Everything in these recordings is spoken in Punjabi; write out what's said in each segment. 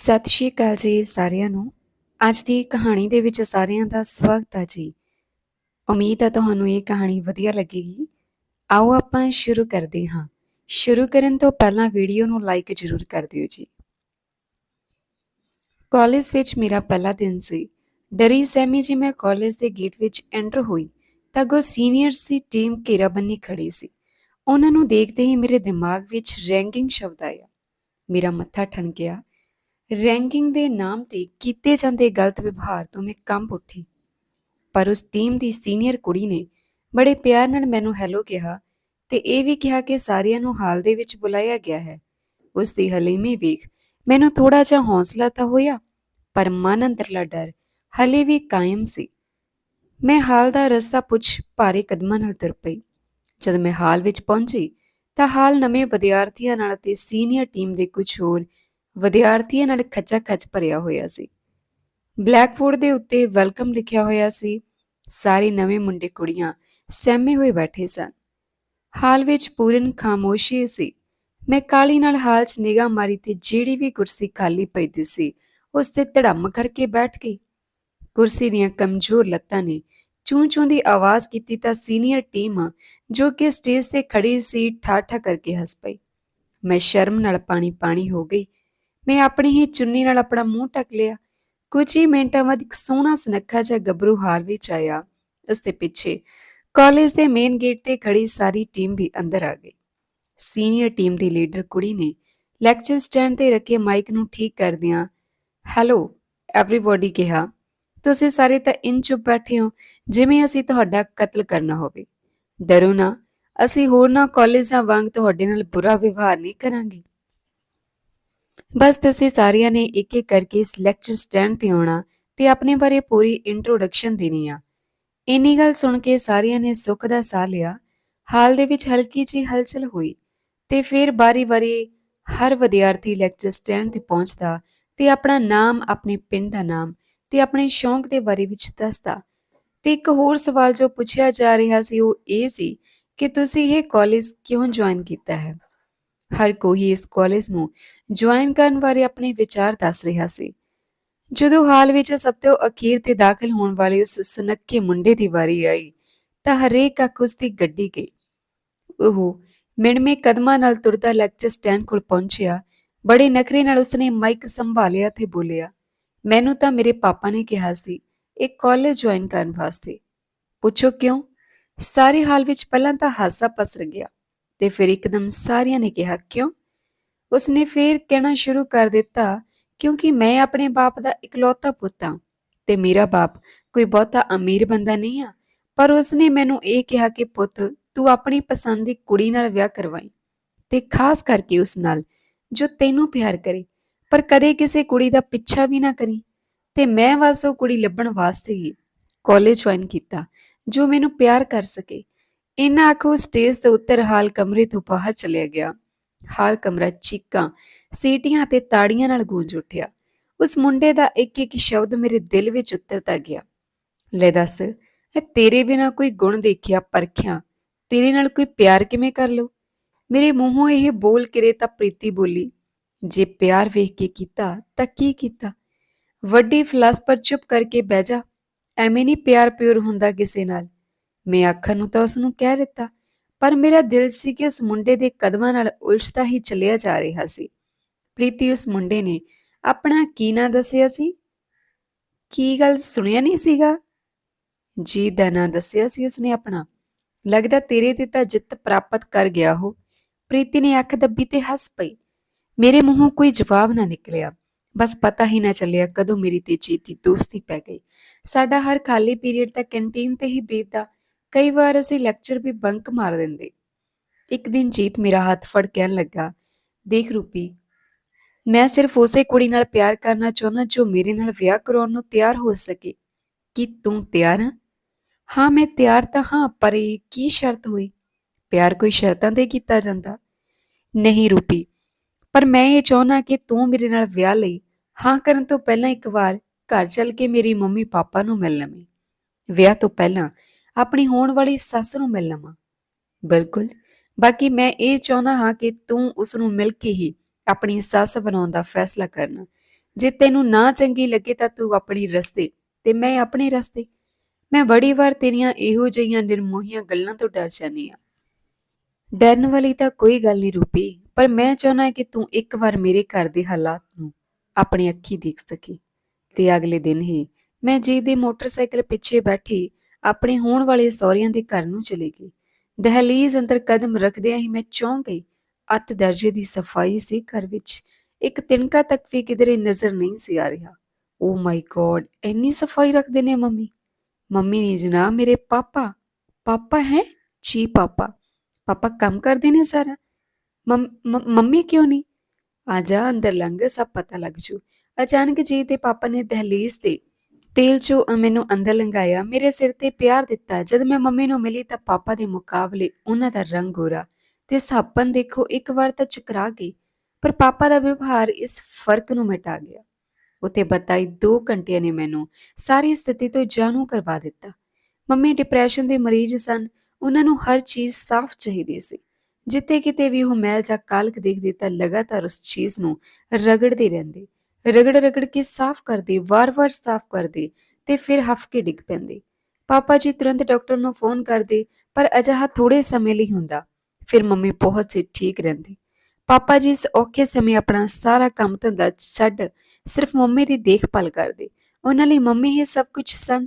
ਸਤਿ ਸ਼੍ਰੀ ਅਕਾਲ ਜੀ ਸਾਰਿਆਂ ਨੂੰ। ਅੱਜ ਦੀ ਕਹਾਣੀ ਦੇ ਵਿੱਚ ਸਾਰਿਆਂ ਦਾ ਸਵਾਗਤ ਹੈ ਜੀ। ਉਮੀਦ ਹੈ ਤੁਹਾਨੂੰ ਇਹ ਕਹਾਣੀ ਵਧੀਆ ਲੱਗੇਗੀ। ਆਓ ਆਪਾਂ ਸ਼ੁਰੂ ਕਰਦੇ ਹਾਂ। ਸ਼ੁਰੂ ਕਰਨ ਤੋਂ ਪਹਿਲਾਂ ਵੀਡੀਓ ਨੂੰ ਲਾਈਕ ਜ਼ਰੂਰ ਕਰ ਦਿਓ ਜੀ। ਕਾਲਜ ਵਿੱਚ ਮੇਰਾ ਪਹਿਲਾ ਦਿਨ ਸੀ। ਡਰੀ ਸਹਿਮੀ ਜੀ ਮੈਂ ਕਾਲਜ ਦੇ ਗੇਟ ਵਿੱਚ ਐਂਟਰ ਹੋਈ ਤਾਂ ਗੋ ਸੀਨੀਅਰ ਸੀ ਟੀਮ ਘੇਰਾਬੰਨੀ ਖੜੀ ਸੀ। ਉਹਨਾਂ ਨੂੰ ਦੇਖਦੇ ਹੀ ਮੇਰੇ ਦਿਮਾਗ ਵਿੱਚ ਰੈਂਕਿੰਗ ਸ਼ਬਦ ਆਇਆ। ਮੇਰਾ ਮੱਥਾ ਠਣਕਿਆ। ਰੈਂਕਿੰਗ ਦੇ ਨਾਮ ਤੇ ਕੀਤੇ ਜਾਂਦੇ ਗਲਤ ਵਿਵਹਾਰ ਤੋਂ ਮੈਂ ਕੰਬ ਉੱਠੀ। ਪਰ ਉਸ ਟੀਮ ਦੀ ਸੀਨੀਅਰ ਕੁੜੀ ਨੇ ਬੜੇ ਪਿਆਰ ਨਾਲ ਮੈਨੂੰ ਹੈਲੋ ਕਿਹਾ ਤੇ ਇਹ ਵੀ ਕਿਹਾ ਕਿ ਸਾਰਿਆਂ ਨੂੰ ਹਾਲ ਦੇ ਵਿੱਚ ਬੁਲਾਇਆ ਗਿਆ ਹੈ। ਉਸ ਦੀ ਹਲੀਮੀ ਵੇਖ ਮੈਨੂੰ ਥੋੜਾ ਜਿਹਾ ਹੌਸਲਾ ਤਾਂ ਹੋਇਆ, ਪਰ ਮਨ ਅੰਦਰਲਾ ਡਰ ਹਲੇ ਵੀ ਕਾਇਮ ਸੀ। ਮੈਂ ਹਾਲ ਦਾ ਰਸਤਾ ਪੁੱਛ ਭਾਰੇ ਕਦਮਾਂ ਨਾਲ ਤੁਰ ਪਈ। ਜਦ ਮੈਂ ਹਾਲ ਵਿੱਚ ਪਹੁੰਚੀ ਤਾਂ ਹਾਲ ਨਵੇਂ ਵਿਦਿਆਰਥੀਆਂ ਨਾਲ ਅਤੇ ਸੀਨੀਅਰ ਟੀਮ ਦੇ ਕੁਝ ਹੋਰ ਵਿਦਿਆਰਥੀਆਂ ਨਾਲ ਖੱਚਾ ਖੱਚ ਭਰਿਆ ਹੋਇਆ ਸੀ। ਬਲੈਕਬੋਰਡ ਦੇ ਉੱਤੇ ਵੈਲਕਮ ਲਿਖਿਆ ਹੋਇਆ ਸੀ। ਸਾਰੇ ਨਵੇਂ ਮੁੰਡੇ ਕੁੜੀਆਂ ਸਹਿਮੇ ਹੋਏ ਬੈਠੇ ਸਨ। ਹਾਲ ਵਿੱਚ ਪੂਰਨ ਖਾਮੋਸ਼ੀ ਸੀ। ਮੈਂ ਕਾਲੀ ਨਾਲ ਹਾਲ 'ਚ ਨਿਗਾਹ ਮਾਰੀ ਤੇ ਜਿਹੜੀ ਵੀ ਕੁਰਸੀ ਖਾਲੀ ਪਈ ਦੀ ਸੀ, ਉਸ ਤੇ ਧੜਮ ਕਰਕੇ ਬੈਠ ਗਈ। ਕੁਰਸੀ ਦੀਆਂ ਕਮਜ਼ੋਰ ਲੱਤਾਂ ਨੇ ਚੂੰ ਚੂੰ ਦੀ ਆਵਾਜ਼ ਕੀਤੀ ਤਾਂ ਸੀਨੀਅਰ ਟੀਮ ਜੋ ਕਿ ਸਟੇਜ ਤੇ ਖੜੀ ਸੀ, ਠਾਠਾ ਕਰਕੇ ਹੱਸ ਪਈ। ਮੈਂ ਸ਼ਰਮ ਨਾਲ ਪਾਣੀ ਪਾਣੀ ਹੋ ਗਈ। ਮੈਂ ਆਪਣੀ ਹੀ ਚੁੰਨੀ ਨਾਲ ਆਪਣਾ ਮੂੰਹ ਢੱਕ ਲਿਆ। ਕੁਝ ਹੀ ਮਿੰਟਾਂ ਬਾਅਦ ਇੱਕ ਸੋਹਣਾ ਸੁਨੱਖਾ ਜਿਹਾ ਗੱਭਰੂ ਹਾਲ ਵਿੱਚ ਆਇਆ। ਉਸ ਦੇ ਪਿੱਛੇ ਕਾਲਜ ਦੇ ਮੇਨ ਗੇਟ ਤੇ ਖੜੀ ਸਾਰੀ ਟੀਮ ਵੀ ਅੰਦਰ ਆ ਗਈ। ਸੀਨੀਅਰ ਟੀਮ ਦੀ ਲੀਡਰ ਕੁੜੀ ਨੇ ਲੈਕਚਰ ਸਟੈਂਡ ਤੇ ਰੱਖੇ ਮਾਈਕ ਨੂੰ ਠੀਕ ਕਰਦਿਆਂ ਹੈਲੋ ਐਵਰੀਬਾਡੀ ਕਿਹਾ। ਤੁਸੀਂ ਸਾਰੇ ਤਾਂ ਇਨ ਚੁੱਪ ਬੈਠੇ ਹੋ, ਜਿਵੇਂ ਅਸੀਂ ਤੁਹਾਡਾ ਕਤਲ ਕਰਨਾ ਹੋਵੇ। ਡਰੋ ਨਾ, ਅਸੀਂ ਹੋਰਨਾਂ ਕਾਲਜਾਂ ਵਾਂਗ ਤੁਹਾਡੇ ਨਾਲ ਬੁਰਾ ਵਿਵਹਾਰ ਨਹੀਂ ਕਰਾਂਗੇ। ਬਸ ਤੁਸੀਂ ਸਾਰਿਆਂ ਨੇ ਇੱਕ ਇੱਕ ਕਰਕੇ ਇਸ ਲੈਕਚਰ ਸਟੈਂਡ ਤੇ ਆਉਣਾ ਤੇ ਆਪਣੇ ਬਾਰੇ ਪੂਰੀ ਇੰਟਰੋਡਕਸ਼ਨ ਦੇਣੀ ਆ। ਇੰਨੀ ਗੱਲ ਸੁਣ ਕੇ ਸਾਰਿਆਂ ਨੇ ਸੁੱਖ ਦਾ ਸਾਹ ਲਿਆ। ਹਾਲ ਦੇ ਵਿੱਚ ਹਲਕੀ ਜਿਹੀ ਹਲਚਲ ਹੋਈ ਤੇ ਫਿਰ ਬਾਰੀ-ਬਾਰੀ ਹਰ ਵਿਦਿਆਰਥੀ ਲੈਕਚਰ ਸਟੈਂਡ ਤੇ ਪਹੁੰਚਦਾ ਤੇ ਆਪਣਾ ਨਾਮ, ਆਪਣੇ ਪਿੰਡ ਦਾ ਨਾਮ ਤੇ ਆਪਣੇ ਸ਼ੌਂਕ ਦੇ ਬਾਰੇ ਵਿੱਚ ਦੱਸਦਾ। ਤੇ ਇੱਕ ਹੋਰ ਸਵਾਲ ਜੋ ਪੁੱਛਿਆ ਜਾ ਰਿਹਾ ਸੀ ਉਹ ਇਹ ਸੀ ਕਿ ਤੁਸੀਂ ਇਹ ਕਾਲਜ ਕਿਉਂ ਜੁਆਇਨ ਕੀਤਾ ਹੈ? ਹਰ ਕੋਈ ਇਸ ਕਾਲਜ ਨੂੰ ਜੁਆਇਨ ਕਰਨ ਬਾਰੇ ਆਪਣੇ ਵਿਚਾਰ ਦੱਸ ਰਿਹਾ ਸੀ। ਜਦੋਂ ਹਾਲ ਵਿੱਚ ਸਭ ਤੋਂ ਅਖੀਰ ਤੇ ਦਾਖਲ ਹੋਣ ਵਾਲੇ ਉਸ ਸੁਨੱਖੇ ਮੁੰਡੇ ਦੀ ਵਾਰੀ ਆਈ, ਤਾਂ ਹਰੇਕ ਕੱਖ ਉਸ ਦੀ ਗੱਡੀ ਗਈ। ਉਹ ਮਿਣਮੇ ਕਦਮਾਂ ਨਾਲ ਤੁਰਦਾ ਲੈਕਚਰ ਸਟੈਂਡ ਕੋਲ ਪਹੁੰਚਿਆ, ਬੜੇ ਨਖਰੇ ਨਾਲ ਉਸਨੇ ਮਾਈਕ ਸੰਭਾਲਿਆ ਤੇ ਬੋਲਿਆ, ਮੈਨੂੰ ਤਾਂ ਮੇਰੇ ਪਾਪਾ ਨੇ ਕਿਹਾ ਸੀ ਇਹ ਕਾਲਜ ਜੁਆਇਨ ਕਰਨ ਵਾਸਤੇ। ਪੁੱਛੋ ਕਿਉਂ? ਸਾਰੇ ਹਾਲ ਵਿੱਚ ਪਹਿਲਾਂ ਤਾਂ ਹਾਸਾ ਪਸਰ ਗਿਆ। ਤੇ ਫਿਰ ਇੱਕਦਮ ਸਾਰਿਆਂ ਨੇ ਕਿਹਾ, ਕਿਉਂ? ਉਸਨੇ ਫੇਰ ਕਹਿਣਾ ਸ਼ੁਰੂ ਕਰ ਦਿੱਤਾ, ਕਿਉਂਕਿ ਮੈਂ ਆਪਣੇ ਬਾਪ ਦਾ ਇਕਲੌਤਾ ਪੁੱਤ ਹਾਂ ਤੇ ਮੇਰਾ ਬਾਪ ਕੋਈ ਬਹੁਤਾ ਅਮੀਰ ਬੰਦਾ ਨਹੀਂ ਆ, ਪਰ ਉਸਨੇ ਮੈਨੂੰ ਇਹ ਕਿਹਾ ਕਿ ਪੁੱਤ, ਤੂੰ ਆਪਣੀ ਪਸੰਦ ਦੀ ਕੁੜੀ ਨਾਲ ਵਿਆਹ ਕਰਵਾਈ ਤੇ ਖਾਸ ਕਰਕੇ ਉਸ ਨਾਲ, ਜੋ ਤੈਨੂੰ ਪਿਆਰ ਕਰੇ, ਪਰ ਕਦੇ ਕਿਸੇ ਕੁੜੀ ਦਾ ਪਿੱਛਾ ਵੀ ਨਾ ਕਰੀ ਤੇ ਮੈਂ ਬਸ ਉਹ ਕੁੜੀ ਲੱਭਣ ਵਾਸਤੇ ਹੀ ਕਾਲਜ ਜੁਆਇਨ ਕੀਤਾ, ਜੋ ਮੈਨੂੰ ਪਿਆਰ ਕਰ ਸਕੇ ਇੰਨਾ ਆਖੋ ਸਟੇਜ ਤੋਂ ਉੱਤਰ ਹਾਲ ਕਮਰੇ ਤੋਂ ਬਾਹਰ ਚਲਿਆ ਗਿਆ। ਹਾਲ ਕਮਰਾ ਚੀਕਾਂ, ਸੀਟੀਆਂ ਤੇ ਤਾੜੀਆਂ ਨਾਲ ਗੂੰਜ ਉੱਠਿਆ। ਉਸ ਮੁੰਡੇ ਦਾ ਇੱਕ ਇੱਕ ਸ਼ਬਦ ਮੇਰੇ ਦਿਲ ਵਿੱਚ ਉਤਰਦਾ ਗਿਆ। ਲੈ ਦੱਸ, ਇਹ ਤੇਰੇ ਬਿਨਾ ਕੋਈ ਗੁਣ ਦੇਖਿਆ ਪਰਖਿਆ? ਤੇਰੇ ਨਾਲ ਕੋਈ ਪਿਆਰ ਕਿਵੇਂ ਕਰ ਲੂ ਮੇਰੇ ਮੂੰਹੋਂ ਇਹ ਬੋਲ ਕਿਰੇ ਤਾਂ ਪ੍ਰੀਤੀ ਬੋਲੀ, ਜੇ ਪਿਆਰ ਵੇਖ ਕੇ ਕੀਤਾ ਤਾਂ ਕੀ ਕੀਤਾ? ਵੱਡੀ ਫਿਲਾਸਫਰ ਚੁੱਪ ਕਰਕੇ ਬਹਿ ਜਾ, ਐਵੇਂ ਨਹੀਂ ਪਿਆਰ ਪਿਓਰ ਹੁੰਦਾ ਕਿਸੇ ਨਾਲ। ਮੈਂ ਆਖਣ ਨੂੰ ਤਾਂ ਉਸ ਨੂੰ ਕਹਿ ਦਿੱਤਾ, ਪਰ ਮੇਰਾ ਦਿਲ ਸੀ ਕਿ ਉਸ ਮੁੰਡੇ ਦੇ ਕਦਮਾਂ ਨਾਲ ਉਲਝਦਾ ਹੀ ਚੱਲਿਆ ਜਾ ਰਿਹਾ ਸੀ। ਪ੍ਰੀਤੀ ਉਸ ਮੁੰਡੇ ਨੇ ਆਪਣਾ ਕੀ ਨਾਂ ਦੱਸਿਆ ਸੀ? ਕੀ ਗੱਲ ਸੁਣਿਆ ਨਹੀਂ ਸੀਗਾ? ਜੀ ਦਾ ਨਾਂ ਦੱਸਿਆ ਸੀ ਉਸਨੇ ਆਪਣਾ। ਲੱਗਦਾ ਤੇਰੇ ਤੇ ਤਾਂ ਜਿੱਤ ਪ੍ਰਾਪਤ ਕਰ ਗਿਆ ਹੋ। ਪ੍ਰੀਤੀ ਨੇ ਅੱਖ ਦੱਬੀ ਤੇ ਹੱਸ ਪਈ। ਮੇਰੇ ਮੂੰਹੋਂ ਕੋਈ ਜਵਾਬ ਨਾ ਨਿਕਲਿਆ। ਬਸ ਪਤਾ ਹੀ ਨਾ ਚੱਲਿਆ ਕਦੋਂ ਮੇਰੀ ਤੇ ਜੀਤ ਦੀ ਦੋਸਤੀ ਪੈ ਗਈ। ਸਾਡਾ ਹਰ ਖਾਲੀ ਪੀਰੀਅਡ ਤਾਂ ਕੈਂਟੀਨ ਤੇ ਹੀ ਬੀਤਦਾ। ਕਈ ਵਾਰ ਅਸੀਂ ਲੈਕਚਰ ਵੀ ਬੰਕ ਮਾਰ ਦਿੰਦੇ। ਇੱਕ ਦਿਨ ਜੀਤ ਮੇਰਾ ਹੱਥ ਫੜ ਕਹਿਣ ਲੱਗਾ, ਦੇਖ ਰੂਪੀ, ਮੈਂ ਸਿਰਫ ਉਸੇ ਕੁੜੀ ਨਾਲ ਪਿਆਰ ਕਰਨਾ ਚਾਹੁੰਦਾ ਜੋ ਮੇਰੇ ਨਾਲ ਵਿਆਹ ਕਰਾਉਣ ਨੂੰ ਤਿਆਰ ਹੋ ਸਕੇ। ਕੀ ਤੂੰ ਤਿਆਰ ਹੈ ਹਾਂ, ਮੈਂ ਤਿਆਰ ਤਾਂ ਹਾਂ, ਪਰ ਇਹ ਕੀ ਸ਼ਰਤ ਹੋਈ? ਪਿਆਰ ਕੋਈ ਸ਼ਰਤਾਂ ਤੇ ਕੀਤਾ ਜਾਂਦਾ? ਨਹੀਂ ਰੂਪੀ, ਪਰ ਮੈਂ ਇਹ ਚਾਹੁੰਦਾ ਕਿ ਤੂੰ ਮੇਰੇ ਨਾਲ ਵਿਆਹ ਲਈ, ਹਾਂ ਕਰਨ ਤੋਂ ਪਹਿਲਾਂ ਇੱਕ ਵਾਰ ਘਰ ਚੱਲ ਕੇ ਮੇਰੀ ਮੰਮੀ ਪਾਪਾ ਨੂੰ ਮਿਲ ਲਵੇਂ। ਵਿਆਹ ਤੋਂ ਪਹਿਲਾਂ ਆਪਣੀ ਹੋਣ ਵਾਲੀ ਸੱਸ ਨੂੰ ਮਿਲ ਲਵਾਂ। ਬਿਲਕੁਲ। ਬਾਕੀ ਮੈਂ ਇਹ ਚਾਹੁੰਦਾ ਹਾਂ ਕਿ ਤੂੰ ਉਸ ਨੂੰ ਮਿਲ ਕੇ ਹੀ ਆਪਣੀ ਸੱਸ ਬਣਾਉਣ ਦਾ ਫੈਸਲਾ ਕਰਨਾ। ਜੇ ਤੈਨੂੰ ਨਾ ਚੰਗੀ ਲੱਗੇ ਤਾਂ ਤੂੰ ਆਪਣੀ ਰਸਤੇ ਤੇ ਮੈਂ ਆਪਣੇ ਰਸਤੇ। ਮੈਂ ਬੜੀ ਵਾਰ ਤੇਰੀਆਂ ਇਹੋ ਜਿਹੀਆਂ ਨਿਰਮੋਹੀਆਂ ਗੱਲਾਂ ਤੋਂ ਡਰ ਜਾਂਦੀ ਆ ਡਰਨ ਵਾਲੀ ਤਾਂ ਕੋਈ ਗੱਲ ਨਹੀਂ ਰੂਪੀ, ਪਰ ਮੈਂ ਚਾਹੁੰਦਾ ਕਿ ਤੂੰ ਇੱਕ ਵਾਰ ਮੇਰੇ ਘਰ ਦੇ ਹਾਲਾਤ ਨੂੰ ਆਪਣੀ ਅੱਖੀ ਦੇਖ ਸਕੀ। ਤੇ ਅਗਲੇ ਦਿਨ ਹੀ ਮੈਂ ਜੀ ਦੇ ਮੋਟਰਸਾਈਕਲ ਪਿੱਛੇ ਬੈਠੀ ਆਪਣੇ ਹੋਣ ਵਾਲੇ ਸਹੁਰਿਆਂ ਦੇ ਘਰ ਨੂੰ ਚਲੀ ਗਈ। ਦਹਲੀਜ਼ ਅੰਦਰ ਕਦਮ ਰੱਖਦਿਆਂ ਹੀ ਮੈਂ ਚੌਂਕ ਗਈ। ਅੱਤ ਦਰਜੇ ਦੀ ਸਫ਼ਾਈ ਸੀ ਘਰ ਵਿੱਚ। ਇੱਕ ਤਿਣਕਾ ਤੱਕ ਵੀ ਕਿਧਰੇ ਨਜ਼ਰ ਨਹੀਂ ਸੀ ਆ ਰਿਹਾ। ਓ ਮਾਈ ਗੋਡ, ਇੰਨੀ ਸਫ਼ਾਈ ਰੱਖਦੇ ਨੇ ਮੰਮੀ। ਮੰਮੀ ਨੇ ਜਨਾਬ ਮੇਰੇ ਪਾਪਾ ਪਾਪਾ ਹੈ? ਜੀ ਪਾਪਾ। ਪਾਪਾ ਕੰਮ ਕਰਦੇ ਨੇ ਸਾਰਾ। ਮੰਮੀ ਕਿਉਂ ਨਹੀਂ? ਆ ਜਾ ਅੰਦਰ ਲੰਘ, ਸਭ ਪਤਾ ਲੱਗ ਜੂ। ਅਚਾਨਕ ਜੀ ਤੇ ਪਾਪਾ ਨੇ ਦਹਲੀਜ਼ ਤੇ ਤੇਲ ਚੋਂ ਮੈਨੂੰ ਅੰਦਰ ਲੰਘਾਇਆ, ਮੇਰੇ ਸਿਰ ਤੇ ਪਿਆਰ ਦਿੱਤਾ। ਜਦ ਮੈਂ ਮੰਮੀ ਨੂੰ ਮਿਲੀ ਤਾਂ ਪਾਪਾ ਦੇ ਮੁਕਾਬਲੇ ਉਹਨਾਂ ਦਾ ਰੰਗ ਗੋਰਾ ਤੇ ਸਾਪਨ ਦੇਖੋ, ਇੱਕ ਵਾਰ ਤਾਂ ਚਕਰਾ ਗਈ, ਪਰ ਪਾਪਾ ਦਾ ਵਿਵਹਾਰ ਇਸ ਫ਼ਰਕ ਨੂੰ ਮਿਟਾ ਗਿਆ। ਉਤੇ ਬਤਾਈ 2 ਘੰਟਿਆਂ ਨੇ ਮੈਨੂੰ ਸਾਰੀ ਸਥਿਤੀ ਤੋਂ ਜਾਣੂ ਕਰਵਾ ਦਿੱਤਾ। ਮੰਮੀ ਡਿਪਰੈਸ਼ਨ ਦੇ ਮਰੀਜ਼ ਸਨ, ਉਹਨਾਂ ਨੂੰ ਹਰ ਚੀਜ਼ ਸਾਫ਼ ਚਾਹੀਦੀ ਸੀ। ਜਿੱਤੇ ਕਿਤੇ ਵੀ ਉਹ ਮੈਲ ਜਾਂ ਕਾਲਕ ਦੇਖਦੇ ਤਾਂ ਲਗਾਤਾਰ ਉਸ ਚੀਜ਼ ਨੂੰ ਰਗੜਦੇ ਰਹਿੰਦੇ। ਰਗੜ ਰਗੜ ਕੇ ਸਾਫ਼ ਕਰਦੇ, ਵਾਰ-ਵਾਰ ਸਾਫ਼ ਕਰਦੇ ਤੇ ਫਿਰ ਹਫ ਕੇ ਡਿੱਗ ਪੈਂਦੇ। ਪਾਪਾ ਜੀ ਤੁਰੰਤ ਡਾਕਟਰ ਨੂੰ ਫੋਨ ਕਰਦੇ, ਪਰ ਅਜਿਹਾ ਥੋੜੇ ਸਮੇਂ ਲਈ ਹੁੰਦਾ। ਫਿਰ ਮੰਮੀ ਬਹੁਤ ਸੀ ਠੀਕ ਰਹਿੰਦੀ। ਪਾਪਾ ਜੀ ਇਸ ਔਖੇ ਸਮੇਂ ਆਪਣਾ ਸਾਰਾ ਕੰਮ ਧੰਦਾ ਛੱਡ ਸਿਰਫ ਮੰਮੀ ਦੀ ਦੇਖਭਾਲ ਕਰਦੇ। ਉਹਨਾਂ ਲਈ ਮੰਮੀ ਹੀ ਸਭ ਕੁਝ ਸਨ।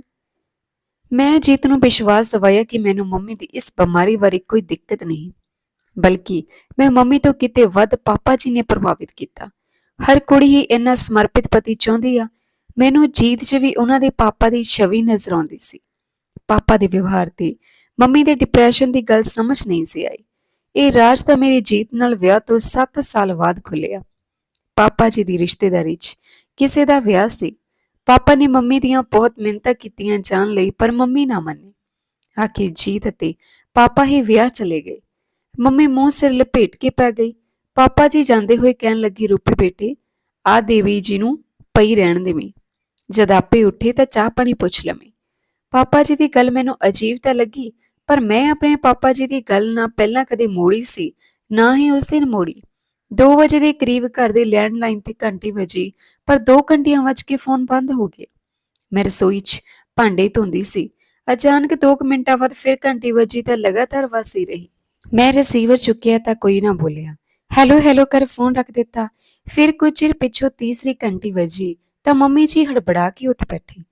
ਮੈਂ ਜੀਤ ਨੂੰ ਵਿਸ਼ਵਾਸ ਦਿਵਾਇਆ ਕਿ ਮੈਨੂੰ ਮੰਮੀ ਦੀ ਇਸ ਬਿਮਾਰੀ ਬਾਰੇ ਕੋਈ ਦਿੱਕਤ ਨਹੀਂ, ਬਲਕਿ ਮੈਂ ਮੰਮੀ ਤੋਂ ਕਿਤੇ ਵੱਧ ਪਾਪਾ ਜੀ ਨੇ ਪ੍ਰਭਾਵਿਤ ਕੀਤਾ। ਹਰ ਕੁੜੀ ਹੀ ਇੰਨਾ ਸਮਰਪਿਤ ਪਤੀ ਚਾਹੁੰਦੀ ਆ। ਮੈਨੂੰ ਜੀਤ 'ਚ ਵੀ ਉਹਨਾਂ ਦੇ ਪਾਪਾ ਦੀ ਛਵੀ ਨਜ਼ਰ ਆਉਂਦੀ ਸੀ। ਪਾਪਾ ਦੇ ਵਿਵਹਾਰ ਤੇ ਮੰਮੀ ਦੇ ਡਿਪਰੈਸ਼ਨ ਦੀ ਗੱਲ ਸਮਝ ਨਹੀਂ ਸੀ ਆਈ। ਇਹ ਰਾਜ ਤਾਂ ਮੇਰੇ ਜੀਤ ਨਾਲ ਵਿਆਹ ਤੋਂ 7 ਸਾਲ ਬਾਅਦ ਖੁੱਲਿਆ ਪਾਪਾ ਜੀ ਦੀ ਰਿਸ਼ਤੇਦਾਰੀ 'ਚ ਕਿਸੇ ਦਾ ਵਿਆਹ ਸੀ। ਪਾਪਾ ਨੇ ਮੰਮੀ ਦੀਆਂ ਬਹੁਤ ਮਿਹਨਤਾਂ ਕੀਤੀਆਂ ਜਾਣ ਲਈ, ਪਰ ਮੰਮੀ ਨਾ ਮੰਨੀ। ਆਖਿਰ ਜੀਤ ਅਤੇ ਪਾਪਾ ਹੀ ਵਿਆਹ ਚਲੇ ਗਏ। ਮੰਮੀ ਮੂੰਹ ਸਿਰ ਲਪੇਟ ਕੇ ਪੈ ਗਈ। ਪਾਪਾ ਜੀ ਜਾਂਦੇ ਹੋਏ ਕਹਿਣ ਲੱਗੀ, ਰੂਪੀ ਬੇਟੇ ਆ ਦੇਵੀ ਜੀ ਨੂੰ ਪਈ ਰਹਿਣ ਦੇਵੇਂ। ਜਦ ਆਪੇ ਉੱਠੇ ਤਾਂ ਚਾਹ ਪਾਣੀ ਪੁੱਛ ਲਵੇਂ। ਪਾਪਾ ਜੀ ਦੀ ਗੱਲ ਮੈਨੂੰ ਅਜੀਬ ਤਾਂ ਲੱਗੀ, ਪਰ ਮੈਂ ਆਪਣੇ ਪਾਪਾ ਜੀ ਦੀ ਗੱਲ ਨਾ ਪਹਿਲਾਂ ਕਦੇ ਮੋੜੀ ਸੀ, ਨਾ ਹੀ ਉਸ ਦਿਨ ਮੋੜੀ। 2 ਵਜੇ ਦੇ ਕਰੀਬ ਘਰ ਦੇ ਲੈਂਡਲਾਈਨ ਤੇ ਘੰਟੀ ਵੱਜੀ, ਪਰ 2 ਘੰਟੀਆਂ ਵੱਜ ਕੇ ਫੋਨ ਬੰਦ ਹੋ ਗਿਆ ਮੈਂ ਰਸੋਈ 'ਚ ਭਾਂਡੇ ਧੋਂਦੀ ਸੀ। ਅਚਾਨਕ 2 ਮਿੰਟਾਂ ਬਾਅਦ ਫਿਰ ਘੰਟੀ ਵੱਜੀ ਤਾਂ ਲਗਾਤਾਰ ਵਸੀ ਰਹੀ। ਮੈਂ ਰਿਸੀਵਰ ਚੁੱਕਿਆ ਤਾਂ ਕੋਈ ਨਾ ਬੋਲਿਆ। ਹੈਲੋ ਹੈਲੋ ਕਰ ਫੋਨ ਰੱਖ ਦਿੱਤਾ। ਫਿਰ ਕੁਝ ਚਿਰ ਪਿੱਛੋਂ ਤੀਸਰੀ ਘੰਟੀ ਵੱਜੀ, ਤਾਂ ਮੰਮੀ ਜੀ ਹੜਬੜਾ ਕੇ ਉੱਠ ਬੈਠੀ।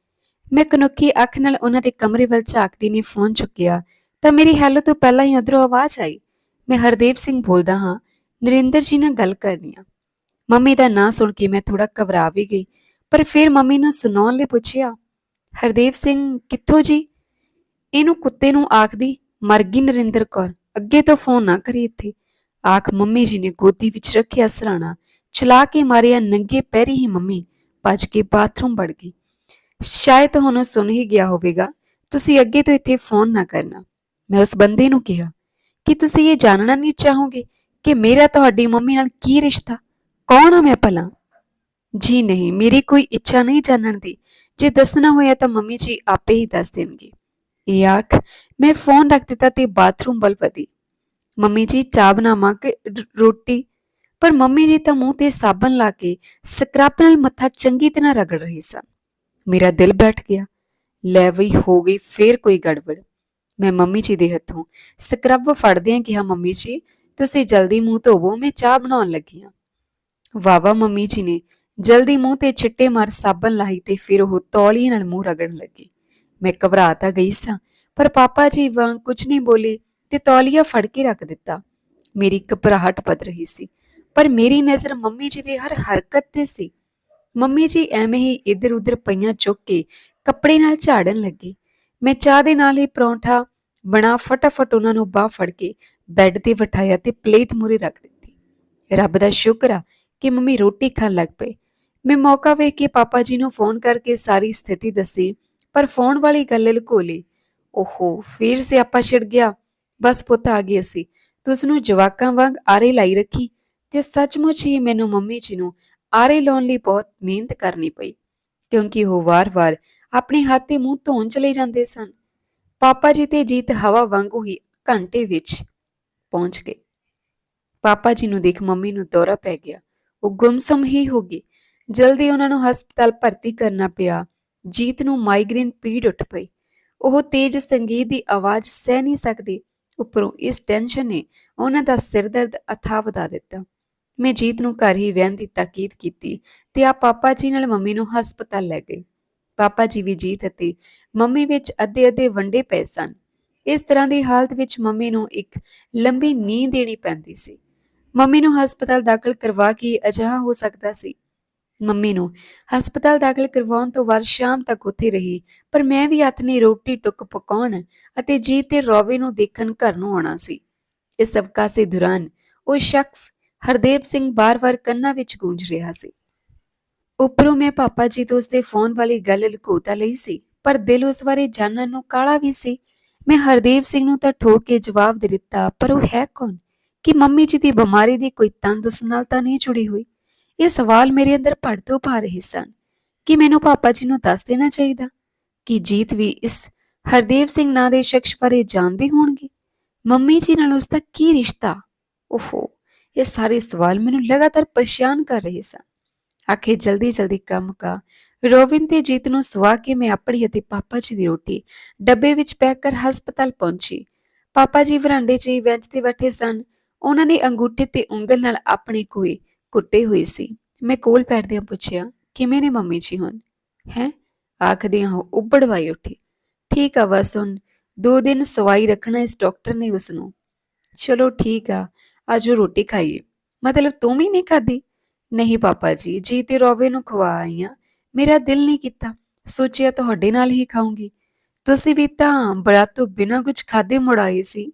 ਮੈਂ ਕਨੁੱਖੀ ਅੱਖ ਨਾਲ ਉਹਨਾਂ ਦੇ ਕਮਰੇ ਵੱਲ ਝਾਕਦੀ ਨੇ ਫੋਨ ਚੁੱਕਿਆ, ਤਾਂ ਮੇਰੀ ਹੈਲੋ ਤੋਂ ਪਹਿਲਾਂ ਹੀ ਅਧਰੋਂ ਆਵਾਜ਼ ਆਈ। ਮੈਂ ਹਰਦੇਵ ਸਿੰਘ ਬੋਲਦਾ ਹਾਂ, ਨਰਿੰਦਰ ਜੀ ਨਾਲ ਗੱਲ ਕਰਨੀ ਆ। ਮੰਮੀ ਦਾ ਨਾਂ ਸੁਣ ਕੇ ਮੈਂ ਥੋੜਾ ਘਬਰਾ ਵੀ ਗਈ, ਪਰ ਫਿਰ ਮੰਮੀ ਨੂੰ ਸੁਣਾਉਣ ਲਈ ਪੁੱਛਿਆ, ਹਰਦੇਵ ਸਿੰਘ, ਕਿੱਥੋਂ ਜੀ? ਇਹਨੂੰ ਕੁੱਤੇ ਨੂੰ ਆਖਦੀ, ਮਰ ਗਈ ਨਰਿੰਦਰ ਕੌਰ, ਅੱਗੇ ਤੋਂ ਫੋਨ ਨਾ ਕਰੀ ਇੱਥੇ। ਆਖ ਮੰਮੀ ਜੀ ਨੇ ਗੋਦੀ ਵਿੱਚ ਰੱਖਿਆ ਸਰਾਣਾ। ਚਲਾ ਕੇ ਮਾਰਿਆ ਨੰਗੇ ਪੈਰੀ ਹੀ ਮੰਮੀ, ਭੱਜ ਕੇ ਬਾਥਰੂਮ ਵੜ ਗਈ। ਸ਼ਾਇਦ ਤੁਹਾਨੂੰ ਸੁਣ ਹੀ ਗਿਆ ਹੋਵੇਗਾ, ਤੁਸੀਂ ਅੱਗੇ ਤੋਂ ਇੱਥੇ ਫੋਨ ਨਾ ਕਰਨਾ। ਮੈਂ ਉਸ ਬੰਦੇ ਨੂੰ ਕਿਹਾ, ਕਿ ਤੁਸੀਂ ਇਹ ਜਾਣਨਾ ਨਹੀਂ ਚਾਹੋਗੇ ਕਿ ਮੇਰਾ ਤੁਹਾਡੀ ਮੰਮੀ ਨਾਲ ਕੀ ਰਿਸ਼ਤਾ? ਕੌਣ ਆ ਮੈਂ ਭਲਾ? ਜੀ ਨਹੀਂ, ਮੇਰੀ ਕੋਈ ਇੱਛਾ ਨਹੀਂ ਜਾਣਨ ਦੀ। ਜੇ ਦੱਸਣਾ ਹੋਇਆ ਤਾਂ ਮੰਮੀ ਜੀ ਆਪੇ ਹੀ ਦੱਸ ਦੇਣਗੇ। ਇਹ ਆਖ, ਮੈਂ ਫੋਨ ਰੱਖ ਦਿੱਤਾ ਤੇ ਬਾਥਰੂਮ ਵੱਲ ਵਧੀ। ਮੰਮੀ ਜੀ, ਚਾਹ ਬਣਾਵਾਂ ਕਿ ਰੋਟੀ? ਪਰ ਮੰਮੀ ਜੀ ਤਾਂ ਮੂੰਹ ਤੇ ਸਾਬਣ ਲਾ ਕੇ ਸਕਰਬ ਨਾਲ ਮੱਥਾ ਚੰਗੀ ਤਰ੍ਹਾਂ ਰਗੜ ਰਹੇ ਸਨ। ਮੇਰਾ ਦਿਲ ਬੈਠ ਗਿਆ। ਲੈ ਵਈ ਹੋ ਗਈ, ਫੇਰ ਕੋਈ ਗੜਬੜ। ਮੈਂ ਮੰਮੀ ਜੀ ਦੇ ਹੱਥੋਂ ਸਕਰਬ ਫੜਦਿਆਂ ਕਿਹਾ, ਮੰਮੀ ਜੀ, ਤੁਸੀਂ ਜਲਦੀ ਮੂੰਹ ਧੋਵੋ, ਮੈਂ ਚਾਹ ਬਣਾਉਣ ਲੱਗੀ ਹਾਂ। ਵਾਵਾ ਮੰਮੀ ਜੀ ਨੇ ਜਲਦੀ ਮੂੰਹ ਤੇ ਛਿੱਟੇ ਮਾਰ ਸਾਬਣ ਲਾਈ ਤੇ ਫਿਰ ਉਹ ਤੌਲੀ ਨਾਲ ਮੂੰਹ ਰਗੜਨ ਲੱਗੇ। ਮੈਂ ਘਬਰਾ ਤਾਂ ਗਈ ਸਾਂ, ਪਰ ਪਾਪਾ ਜੀ ਵਾਂਗ ਕੁਝ ਨਹੀਂ ਬੋਲੇ। ਤੇ ਤੌਲੀਆ ਫੜ ਕੇ ਰੱਖ ਦਿੱਤਾ। ਮੇਰੀ ਘਬਰਾਹਟ ਵੱਧ ਰਹੀ ਸੀ, ਪਰ ਮੇਰੀ ਨਜ਼ਰ ਮੰਮੀ ਜੀ ਦੀ ਹਰ ਹਰਕਤ ਤੇ ਸੀ। ਮੰਮੀ ਜੀ ਐਵੇਂ ਹੀ ਇੱਧਰ ਉੱਧਰ ਪਈਆਂ ਚੁੱਕ ਕੇ ਕੱਪੜੇ ਨਾਲ ਝਾੜਨ ਲੱਗੇ। ਮੈਂ ਚਾਹ ਦੇ ਨਾਲ ਹੀ ਪਰੌਂਠਾ ਬਣਾ ਫਟਾਫਟ ਉਹਨਾਂ ਨੂੰ ਬਾਹ ਫੜ ਕੇ ਬੈੱਡ ਤੇ ਬਿਠਾਇਆ ਤੇ ਪਲੇਟ ਮੂਰੇ ਰੱਖ ਦਿੱਤੀ। ਰੱਬ ਦਾ ਸ਼ੁਕਰ ਆ ਕਿ ਮੰਮੀ ਰੋਟੀ ਖਾਣ ਲੱਗ ਪਏ। ਮੈਂ ਮੌਕਾ ਵੇਖ ਕੇ ਪਾਪਾ ਜੀ ਨੂੰ ਫੋਨ ਕਰਕੇ ਸਾਰੀ ਸਥਿਤੀ ਦੱਸੀ, ਪਰ ਫੋਨ ਵਾਲੀ ਗੱਲ ਲੁਕੋ ਲਈ। ਓਹੋ, ਫੇਰ ਸਿਆਪਾ ਛਿੜ ਗਿਆ। ਬਸ ਪੁੱਤ ਆ ਗਏ ਅਸੀਂ। ਤੂੰ ਉਸ ਨੂੰ ਜਵਾਕਾਂ ਵਾਂਗ ਆਰੇ ਲਾਈ ਰੱਖੀ ਤੇ ਸੱਚਮੁੱਚ ਹੀ ਮੈਨੂੰ ਮੰਮੀ ਜੀ ਨੂੰ ਆਰੇ ਲਾਉਣ ਲਈ ਬਹੁਤ ਮਿਹਨਤ ਕਰਨੀ ਪਈ, ਕਿਉਂਕਿ ਉਹ ਵਾਰ-ਵਾਰ ਆਪਣੇ ਹੱਥ ਤੇ ਮੂੰਹ ਧੋਣ ਚਲੇ ਜਾਂਦੇ ਸਨ। ਪਾਪਾ ਜੀ ਤੇ ਜੀਤ ਹਵਾ ਵਾਂਗੂ ਹੀ ਘੰਟੇ ਵਿੱਚ ਪਹੁੰਚ ਗਏ। ਪਾਪਾ ਜੀ ਨੂੰ ਦੇਖ ਮੰਮੀ ਨੂੰ ਦੌਰਾ ਪੈ ਗਿਆ। ਉਹ ਗੁੰਮਸਮ ਹੀ ਹੋ ਗਈ ਜਲਦੀ ਉਹਨਾਂ ਨੂੰ ਹਸਪਤਾਲ ਭਰਤੀ ਕਰਨਾ ਪਿਆ। ਜੀਤ ਨੂੰ ਮਾਈਗ੍ਰੇਨ ਪੀੜ ਉੱਠ ਪਈ। ਉਹ ਤੇਜ਼ ਸੰਗੀਤ ਦੀ ਆਵਾਜ਼ ਸਹਿ ਨਹੀਂ ਸਕਦੀ। ਉੱਪਰੋਂ ਇਸ ਟੈਨਸ਼ਨ ਨੇ ਉਹਨਾਂ ਦਾ ਸਿਰ ਅਥਾ ਵਧਾ ਦਿੱਤਾ। ਮੈਂ ਜੀਤ ਨੂੰ ਘਰ ਹੀ ਰਹਿਣ ਦੀ ਤਾਕੀਦ ਕੀਤੀ ਤੇ ਆ ਪਾਪਾ ਜੀ ਨਾਲ ਮੰਮੀ ਨੂੰ ਹਸਪਤਾਲ ਲੈ ਗਏ। ਪਾਪਾ ਜੀ ਵੀ ਜੀਤ ਅਤੇ ਮੰਮੀ ਵਿੱਚ ਅੱਧੇ ਅੱਧੇ ਵੰਡੇ ਪਏ ਸਨ। ਇਸ ਤਰ੍ਹਾਂ ਦੀ ਹਾਲਤ ਵਿੱਚ ਮੰਮੀ ਨੂੰ ਇੱਕ ਲੰਬੀ ਨੀਂਦ ਦੇਣੀ ਪੈਂਦੀ ਸੀ। ਮੰਮੀ ਨੂੰ ਹਸਪਤਾਲ ਦਾਖਲ ਕਰਵਾ ਕੇ ਅਜਿਹਾ ਹੋ ਸਕਦਾ ਸੀ। ਮੰਮੀ ਨੂੰ ਹਸਪਤਾਲ ਦਾਖਲ ਕਰਵਾਉਣ ਤੋਂ ਬਾਅਦ ਸ਼ਾਮ ਤੱਕ ਉੱਥੇ ਰਹੀ, ਪਰ ਮੈਂ ਵੀ ਹੱਥ ਨੇ ਰੋਟੀ ਟੁੱਕ ਪਕਾਉਣ ਅਤੇ ਜੀਤ ਤੇ ਰੋਵੇ ਨੂੰ ਦੇਖਣ ਘਰ ਨੂੰ ਆਉਣਾ ਸੀ। ਇਸ ਅਵਕਾਸ਼ੇ ਦੌਰਾਨ ਉਹ ਸ਼ਖਸ ਹਰਦੇਵ ਸਿੰਘ ਬਾਰ-ਬਾਰ ਕੰਨਾਂ ਵਿੱਚ ਗੂੰਜ ਰਿਹਾ ਸੀ। ਉੱਪਰੋਂ ਮੈਂ ਪਾਪਾ ਜੀ ਤੋਂ ਉਸਦੇ ਫੋਨ ਵਾਲੀ ਗੱਲ ਲੁਕੋਤਾ ਲਈ ਸੀ, ਪਰ ਦਿਲ ਉਸ ਬਾਰੇ ਜਾਣਨ ਨੂੰ ਕਾਲਾ ਵੀ ਸੀ। ਮੈਂ ਹਰਦੇਵ ਸਿੰਘ ਨੂੰ ਤਾਂ ਠੋਕ ਕੇ ਜਵਾਬ ਦੇ ਦਿੱਤਾ, ਪਰ ਉਹ ਹੈ ਕੌਣ? ਕਿ ਮੰਮੀ ਜੀ ਦੀ ਬਿਮਾਰੀ ਦੀ ਕੋਈ ਤੰਦ ਉਸ ਨਾਲ ਤਾਂ ਨਹੀਂ ਜੁੜੀ ਹੋਈ? ਇਹ ਸਵਾਲ ਮੇਰੇ ਅੰਦਰ ਭੜ ਤੋਂ ਪਾ ਰਹੇ ਸਨ। ਕਿ ਮੈਨੂੰ ਪਾਪਾ ਜੀ ਨੂੰ ਦੱਸ ਦੇਣਾ ਚਾਹੀਦਾ? ਕਿ ਜੀਤ ਵੀ ਇਸ ਹਰਦੇਵ ਸਿੰਘ ਨਾਂ ਦੇ ਸ਼ਖਸ ਬਾਰੇ ਜਾਣਦੇ ਹੋਣਗੇ? ਮੰਮੀ ਜੀ ਨਾਲ ਉਸ ਦਾ ਕੀ ਰਿਸ਼ਤਾ? ਓਹੋ, ਇਹ ਸਾਰੇ ਸਵਾਲ ਮੈਨੂੰ ਲਗਾਤਾਰ ਪਰੇਸ਼ਾਨ ਕਰ ਰਹੇ ਸਨ। ਆਖੇ ਜਲਦੀ ਜਲਦੀ ਕੰਮ ਕਾ। ਰੋਵਿੰਦ ਤੇ ਜੀਤ ਨੂੰ ਸਵਾ ਕੇ ਮੈਂ ਆਪਣੀ ਅਤੇ ਪਾਪਾ ਜੀ ਦੀ ਰੋਟੀ ਡੱਬੇ ਵਿੱਚ ਪੈਕ ਕਰ ਹਸਪਤਾਲ ਪਹੁੰਚੀ। ਪਾਪਾ ਜੀ ਵਰਾਂਡੇ 'ਚ ਹੀ ਬੈਂਚ ਤੇ ਬੈਠੇ ਸਨ। ਉਹਨਾਂ ਨੇ ਅੰਗੂਠੇ ਤੇ ਉਂਗਲ ਨਾਲ ਆਪਣੇ ਕੋਈ ਕੁੱਟੇ ਹੋਏ ਸੀ। ਮੈਂ ਕੋਲ ਬੈਠਦਿਆਂ ਪੁੱਛਿਆ, ਕਿਵੇਂ ਨੇ ਮੰਮੀ ਜੀ ਹੁਣ? ਹੈ? ਆਖਦਿਆਂ ਉਹ ਉੱਬੜਵਾਈ ਉੱਠੀ। ਠੀਕ ਆ, ਬਸ ਹੁਣ ਦੋ ਦਿਨ ਸਵਾਈ ਰੱਖਣਾ ਇਸ ਡਾਕਟਰ ਨੇ ਉਸ ਨੂੰ ਚਲੋ ਠੀਕ ਆ, ਅੱਜ ਉਹ ਰੋਟੀ ਖਾਈਏ। ਮਤਲਬ ਤੂੰ ਵੀ ਨਹੀਂ ਖਾਦੀ ਨਹੀਂ ਪਾਪਾ ਜੀ ਜੀ ਤੇ ਰੋਵੇ ਨੂੰ ਖਵਾ ਆਈ ਆਂ। ਮੇਰਾ ਦਿਲ ਨਹੀਂ ਕੀਤਾ। ਸੋਚਿਆ ਤੁਹਾਡੇ ਨਾਲ ਹੀ ਖਾਉਂਗੀ ਤੁਸੀਂ ਵੀ ਤਾਂ ਬੜਾ ਤੋਂ ਬਿਨਾਂ ਕੁਝ ਖਾਦੇ ਮੁੜਾਏ ਸੀ।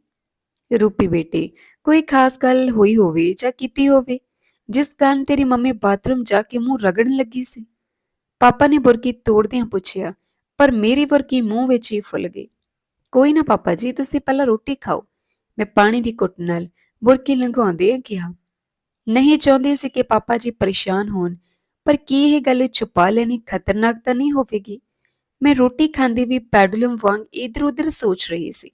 ਰੂਪੀ ਬੇਟੇ, ਕੋਈ ਖਾਸ ਗੱਲ ਹੋਈ ਹੋਵੇ ਜਾਂ ਕੀਤੀ ਹੋਵੇ, ਜਿਸ ਕਾਰਨ ਤੇਰੀ ਮੰਮੀ ਬਾਥਰੂਮ ਜਾ ਕੇ ਮੂੰਹ ਰਗੜਨ ਲੱਗੀ ਸੀ? ਪਾਪਾ ਨੇ ਬੁਰਕੀ ਤੋੜਦਿਆਂ ਪੁੱਛਿਆ ਪਰ ਮੇਰੀ ਬੁਰਕੀ ਮੂੰਹ ਵਿੱਚ ਹੀ ਫੁੱਲ ਗਈ। ਕੋਈ ਨਾ ਪਾਪਾ ਜੀ, ਤੁਸੀਂ ਪਹਿਲਾਂ ਰੋਟੀ ਖਾਓ। ਮੈਂ ਪਾਣੀ ਦੀ ਘੁੱਟ ਨਾਲ ਬੁਰਕੀ ਲੰਘਾਉਂਦੇ ਕਿਹਾ। ਨਹੀਂ, ਚਾਹੁੰਦੇ ਸੀ ਕਿ ਪਾਪਾ ਜੀ ਪਰੇਸ਼ਾਨ ਹੋਣ, ਪਰ ਕੀ ਇਹ ਗੱਲ ਛੁਪਾ ਲੈਣੀ ਖਤਰਨਾਕ ਤਾਂ ਨਹੀਂ ਹੋਵੇਗੀ? ਮੈਂ ਰੋਟੀ ਖਾਂਦੀ ਵੀ ਪੈਡਲਮ ਵਾਂਗ ਇਧਰ ਉਧਰ ਸੋਚ ਰਹੀ ਸੀ।